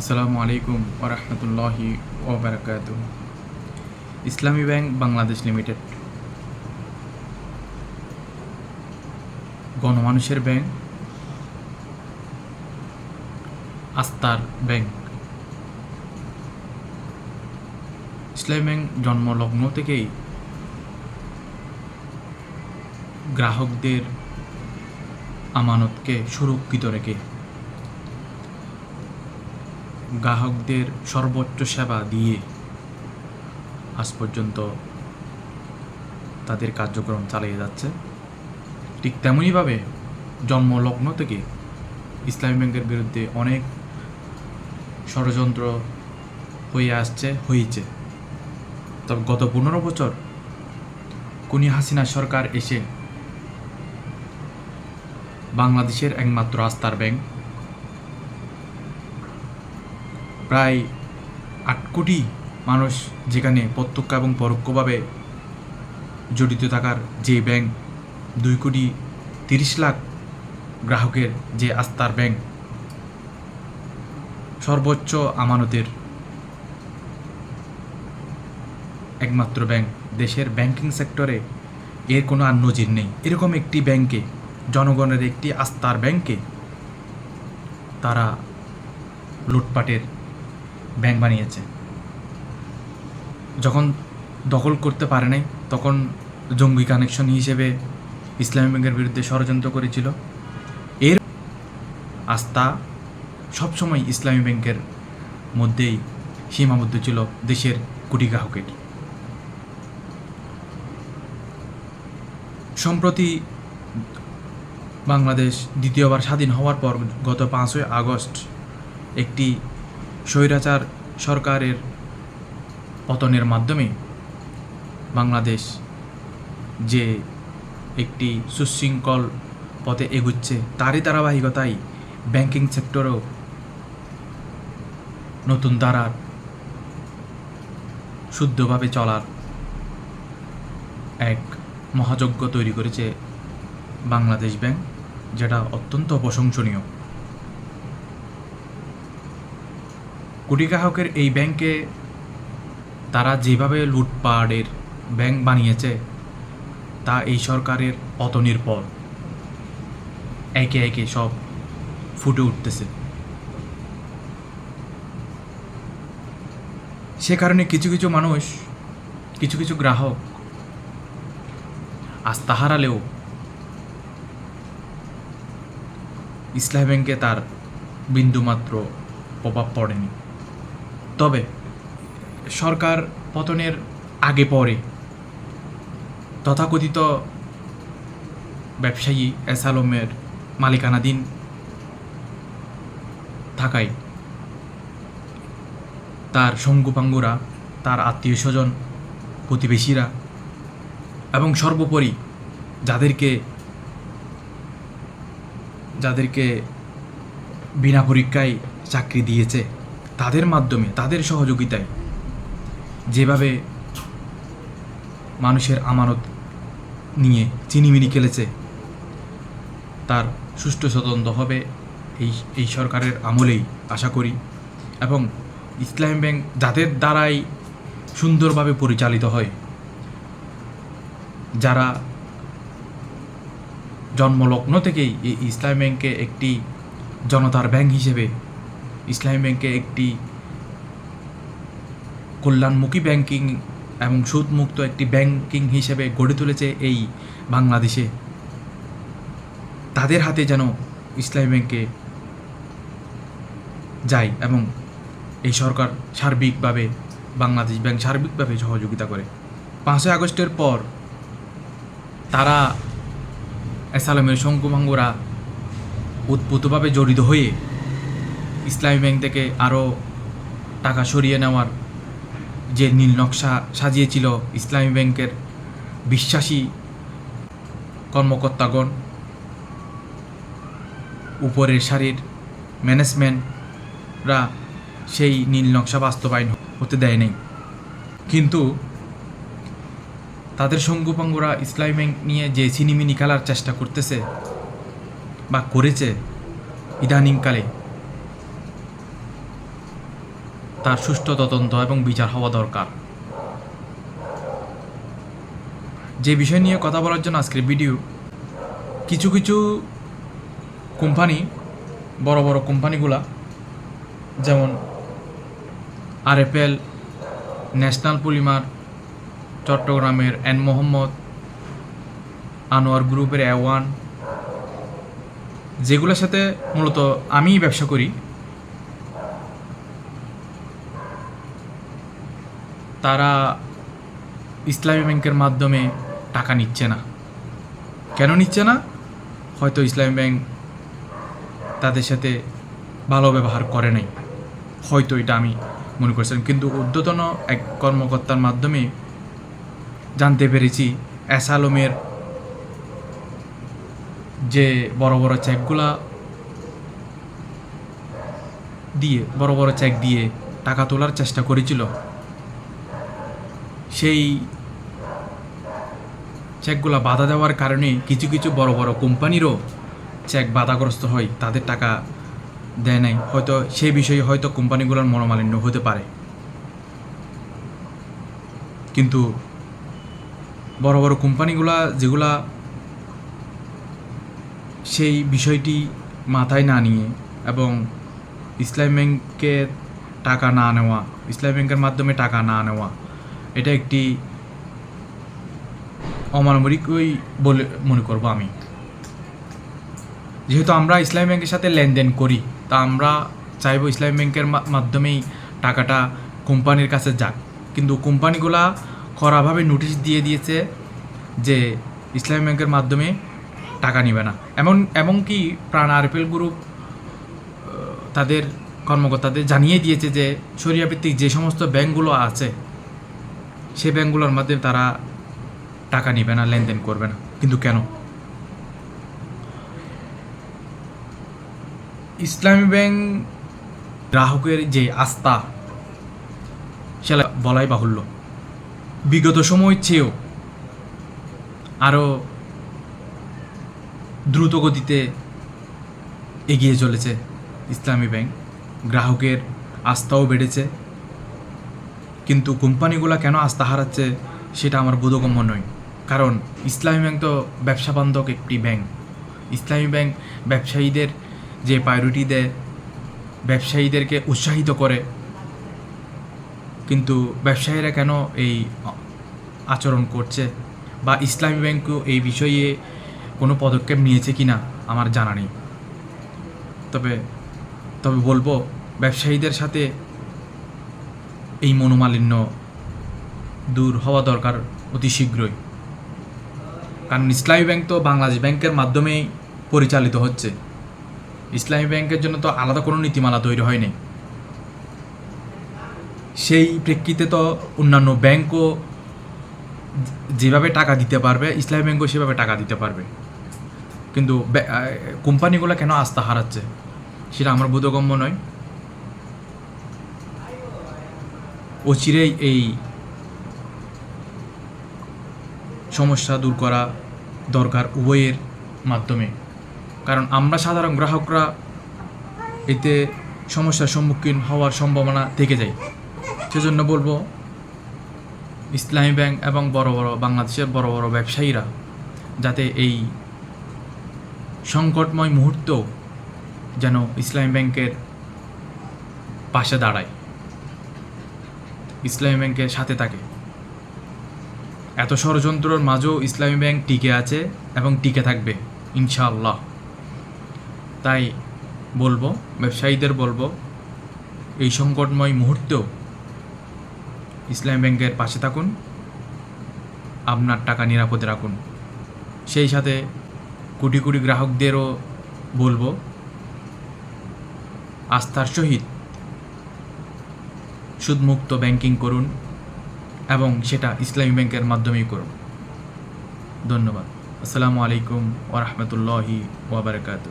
আসসালামু আলাইকুম ওরহমতুল্লাহি ওবরাকাত ইসলামী ব্যাংক বাংলাদেশ লিমিটেড। গণমানুষের ব্যাংক। আস্তার ব্যাংক। ইসলামী ব্যাংক জন্মলগ্ন থেকেই গ্রাহকদের আমানতকে সুরক্ষিত রেখে গ্রাহকদের সর্বোচ্চ সেবা দিয়ে আজ পর্যন্ত তাদের কার্যক্রম চালিয়ে যাচ্ছে। ঠিক তেমনইভাবে জন্মলগ্ন থেকে ইসলামী ব্যাংকের বিরুদ্ধে অনেক ষড়যন্ত্র হয়ে আসছে, হয়েছে। তবে গত পনেরো বছর কুনি হাসিনা সরকার এসে বাংলাদেশের একমাত্র আস্থার ব্যাংক। প্রায় আট কোটি মানুষ যেখানে প্রত্যক্ষ এবং পরোক্ষভাবে জড়িত থাকার যে ব্যাংক, দুই কোটি তিরিশ লাখ গ্রাহকের যে আস্থার ব্যাংক, সর্বোচ্চ আমানতের একমাত্র ব্যাংক। দেশের ব্যাংকিং সেক্টরে এর কোনো আর নজির নেই। এরকম একটি ব্যাংকে, জনগণের একটি আস্থার ব্যাংকে, তারা লুটপাটের ব্যাংক বানিয়েছে। যখন দখল করতে পারে নাই, তখন জঙ্গি কানেকশন হিসেবে ইসলামী ব্যাংকের বিরুদ্ধে ষড়যন্ত্র করেছিল। এর আস্থা সবসময় ইসলামী ব্যাংকের মধ্যেই সীমাবদ্ধ ছিল দেশের কোটি গ্রাহকের। সম্প্রতি বাংলাদেশ দ্বিতীয়বার স্বাধীন হওয়ার পর গত পাঁচই আগস্ট একটি স্বৈরাচার সরকারের পতনের মাধ্যমে বাংলাদেশ যে একটি সুশৃঙ্খল পথে এগুচ্ছে, তারই ধারাবাহিকতায় ব্যাংকিং সেক্টরেও নতুন ধারার শুদ্ধভাবে চলার এক মহাযজ্ঞ তৈরি করেছে বাংলাদেশ ব্যাংক, যেটা অত্যন্ত প্রশংসনীয়। কোটি গ্রাহকের এই ব্যাংকে তারা যেভাবে লুটপাটের ব্যাংক বানিয়েছে, তা এই সরকারের পতনের পর একে একে সব ফুটে উঠতেছে। সে কারণে কিছু কিছু মানুষ, কিছু কিছু গ্রাহক আস্থা হারালেও ইসলাম ব্যাংকে তার বিন্দুমাত্র প্রভাব পড়েনি। তবে সরকার পতনের আগে পরে তথাকথিত ব্যবসায়ী এস আলমের মালিকানাধীন থাকায় তার সঙ্গুপাঙ্গুরা, তার আত্মীয় স্বজন প্রতিবেশীরা এবং সর্বোপরি যাদেরকে যাদেরকে বিনা পরীক্ষায় চাকরি দিয়েছে। তাদের মাধ্যমে, তাদের সহযোগিতায় যেভাবে মানুষের আমানত নিয়ে চিনিমিনি খেলেছে, তার সুষ্ঠু স্বতন্ত্র হবে এই এই সরকারের আমলেই আশা করি। এবং ইসলাম ব্যাংক যাদের দ্বারাই সুন্দরভাবে পরিচালিত হয়, যারা জন্মলগ্ন থেকেই এই ইসলাম ব্যাংকে একটি জনতার ব্যাংক হিসেবে ইসলামী ব্যাংকে একটি কল্যাণমুখী ব্যাংকিং এবং সুদমুক্ত একটি ব্যাংকিং হিসেবে গড়ে তুলেছে এই বাংলাদেশে। তাদের হাতে যেন ইসলামী ব্যাংকে যায় এবং এই সরকার সার্বিকভাবে, বাংলাদেশ ব্যাংক সার্বিকভাবে সহযোগিতা করে। পাঁচই আগস্টের পর তারা এসালামের শঙ্কুভঙ্গরা উৎপুতভাবে জড়িত হয়ে ইসলামী ব্যাংক থেকে আরও টাকা সরিয়ে নেওয়ার যে নীল নকশা সাজিয়েছিল ইসলামী ব্যাংকের বিশ্বাসী কর্মকর্তাগণ, উপরের সারির ম্যানেজমেন্টরা সেই নীল নকশা বাস্তবায়ন হতে দেয় নাই। কিন্তু তাদের সঙ্গুপাঙ্গুরা ইসলামী ব্যাংক নিয়ে যে চিনিমিনি খেলার চেষ্টা করতেছে বা করেছে, ইদানিংকালে তার সুষ্ঠু তদন্ত এবং বিচার হওয়া দরকার। যে বিষয় নিয়ে কথা বলার জন্য আজকের ভিডিও, কিছু কিছু কোম্পানি, বড় বড় কোম্পানিগুলা, যেমন আরএফএল, ন্যাশনাল পলিমার, চট্টগ্রামের এন মোহাম্মদ, আনোয়ার গ্রুপের এ ওয়ান, যেগুলোর সাথে মূলত আমিই ব্যবসা করি। তারা ইসলামী ব্যাংকের মাধ্যমে টাকা নিচ্ছে না। কেন নিচ্ছে না? হয়তো ইসলামী ব্যাংক তাদের সাথে ভালো ব্যবহার করে নাই। হয়তো এটা আমি মনে করছিলাম। কিন্তু ঊর্ধ্বতন এক কর্মকর্তার মাধ্যমে জানতে পেরেছি, এস আলমের যে বড় বড় চেকগুলা দিয়ে, বড় বড় চেক দিয়ে টাকা তোলার চেষ্টা করেছিল সেই চেকগুলা বাধা দেওয়ার কারণে কিছু কিছু বড় বড় কোম্পানিরও চেক বাধাগ্রস্ত হয়, তাদের টাকা দেয় নাই। হয়তো সেই বিষয়ে হয়তো কোম্পানিগুলোর মনোমালিন্য হতে পারে। কিন্তু বড় বড় কোম্পানিগুলা যেগুলা সেই বিষয়টি মাথায় না নিয়ে এবং ইসলাম ব্যাংকের টাকা না নেওয়া, ইসলাম ব্যাংকের মাধ্যমে টাকা না নেওয়া এটা একটি অমানবিকই বলে মনে করব আমি। যেহেতু আমরা ইসলামী ব্যাংকের সাথে লেনদেন করি, তা আমরা চাইব ইসলামী ব্যাংকের মাধ্যমেই টাকাটা কোম্পানির কাছে যাক। কিন্তু কোম্পানিগুলা কড়াভাবে নোটিশ দিয়ে দিয়েছে যে ইসলামী ব্যাংকের মাধ্যমে টাকা নিবে না। এমন এমনকি প্রাণ আরপিএল গ্রুপ তাদের কর্মকর্তাদের জানিয়ে দিয়েছে যে সরিয়াভিত্তিক যে সমস্ত ব্যাংকগুলো আছে সেই ব্যাংকগুলোর মাধ্যমে তারা টাকা নিবে না, লেনদেন করবে না। কিন্তু কেন? ইসলামী ব্যাংক গ্রাহকের যে আস্থা, সেটা বলাই বাহুল্য। বিগত সময় চেয়েও আরও দ্রুত গতিতে এগিয়ে চলেছে ইসলামী ব্যাংক। গ্রাহকের আস্থাও বেড়েছে। কিন্তু কোম্পানিগুলো কেন আস্থা হারাচ্ছে সেটা আমার বোধগম্য নয়। কারণ ইসলামী ব্যাংক তো ব্যবসা বান্ধব একটি ব্যাংক। ইসলামী ব্যাংক ব্যবসায়ীদের যে প্রায়োরিটি দেয়, ব্যবসায়ীদেরকে উৎসাহিত করে। কিন্তু ব্যবসায়ীরা কেন এই আচরণ করছে? বা ইসলামী ব্যাংকও এই বিষয়ে কোনো পদক্ষেপ নিয়েছে কি না আমার জানা নেই। তবে তবে বলব, ব্যবসায়ীদের সাথে এই মনোমালিন্য দূর হওয়া দরকার অতি শীঘ্রই। কারণ ইসলামী ব্যাংক তো বাংলাদেশ ব্যাংকের মাধ্যমেই পরিচালিত হচ্ছে। ইসলামী ব্যাংকের জন্য তো আলাদা কোনো নীতিমালা তৈরি হয়নি সেই প্রেক্ষিতে তো অন্যান্য ব্যাংকও যেভাবে টাকা দিতে পারবে, ইসলামী ব্যাংকও সেভাবে টাকা দিতে পারবে। কিন্তু কোম্পানিগুলো কেন আস্থা হারাচ্ছে, সেটা আমার বোধগম্য নয়। অচিরেই এই সমস্যা দূর করা দরকার উভয়ের মাধ্যমে। কারণ আমরা সাধারণ গ্রাহকরা এতে সমস্যার সম্মুখীন হওয়ার সম্ভাবনা থেকে যায়। সেজন্য বলব, ইসলামী ব্যাংক এবং বড় বড়, বাংলাদেশের বড় বড় ব্যবসায়ীরা যাতে এই সংকটময় মুহূর্ত যেন ইসলামী ব্যাংকের পাশে দাঁড়ায়। ইসলামী ব্যাংকের সাথে থাকে। এত ষড়যন্ত্রর মাঝেও ইসলামী ব্যাংক টিকে আছে এবং টিকে থাকবে, ইনশাআল্লাহ। তাই বলব, ব্যবসায়ীদের বলব, এই সংকটময় মুহূর্তেও ইসলামী ব্যাংকের পাশে থাকুন, আপনার টাকা নিরাপদে রাখুন। সেই সাথে কোটি কোটি গ্রাহকদেরও বলব, আস্থার সহিত সুদমুক্ত ব্যাংকিং করুন এবং সেটা ইসলামী ব্যাংকের মাধ্যমেই করুন। ধন্যবাদ। আসসালামু আলাইকুম ওরহমতুল্লাহি ওবরাকাতু